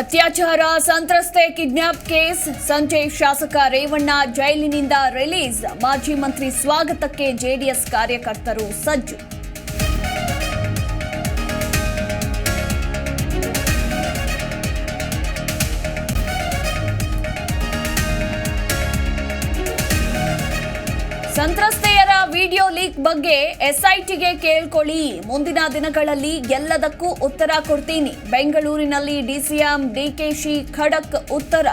ಅತ್ಯಾಚಾರ, ಸಂತ್ರಸ್ತೆ kidnap case, ಸಂಜೆ ಶಾಸಕ ರೇವಣ್ಣ ಜೈಲಿನಿಂದ ರಿಲೀಸ್. ಮಾಜಿ ಮಂತ್ರಿ ಸ್ವಾಗತಕ್ಕೆ ಜೆಡಿಎಸ್ ಕಾರ್ಯಕರ್ತರು ಸಜ್ಜು. ಸಂತ್ರಸ್ತೆಯರ ವಿಡಿಯೋ ಲೀಕ್ ಬಗ್ಗೆ ಎಸ್ಐಟಿಗೆ ಕೇಳ್ಕೊಳ್ಳಿ. ಮುಂದಿನ ದಿನಗಳಲ್ಲಿ ಎಲ್ಲದಕ್ಕೂ ಉತ್ತರ ಕೊಡ್ತೀನಿ. ಬೆಂಗಳೂರಿನಲ್ಲಿ ಡಿಸಿಎಂ ಡಿಕೆಶಿ ಖಡಕ್ ಉತ್ತರ.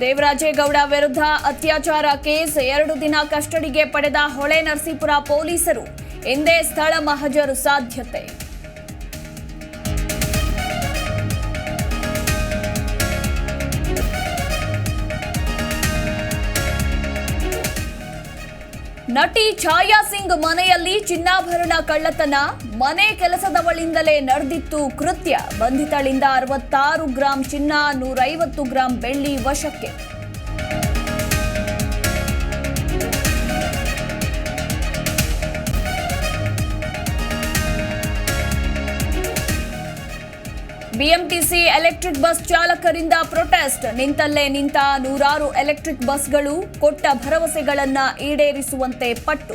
ದೇವರಾಜೇಗೌಡ ವಿರುದ್ಧ ಅತ್ಯಾಚಾರ ಕೇಸ್. ಎರಡು ದಿನ ಕಸ್ಟಡಿಗೆ ಪಡೆದ ಹೊಳೆ ನರಸೀಪುರ ಪೊಲೀಸರು. ಎಂದೇ ಸ್ಥಳ ಮಹಜರು ಸಾಧ್ಯತೆ. ನಟಿ ಛಾಯಾ ಸಿಂಗ್ ಮನೆಯಲ್ಲಿ ಚಿನ್ನಾಭರಣ ಕಳ್ಳತನ, ಮನೆ ಕೆಲಸದವಳಿಂದಲೇ ನಡೆದಿತ್ತು ಕೃತ್ಯ. ಬಂಧಿತಳಿಂದ ಅರವತ್ತಾರು ಗ್ರಾಂ ಚಿನ್ನ, ನೂರೈವತ್ತು ಗ್ರಾಂ ಬೆಳ್ಳಿ ವಶಕ್ಕೆ. ಬಿಎಂಟಿಸಿ ಎಲೆಕ್ಟ್ರಿಕ್ ಬಸ್ ಚಾಲಕರಿಂದ ಪ್ರೊಟೆಸ್ಟ್. ನಿಂತಲ್ಲೇ ನಿಂತ ನೂರಾರು ಎಲೆಕ್ಟ್ರಿಕ್ ಬಸ್ಗಳು ಕೊಟ್ಟ ಭರವಸೆಗಳನ್ನು ಈಡೇರಿಸುವಂತೆ ಪಟ್ಟು.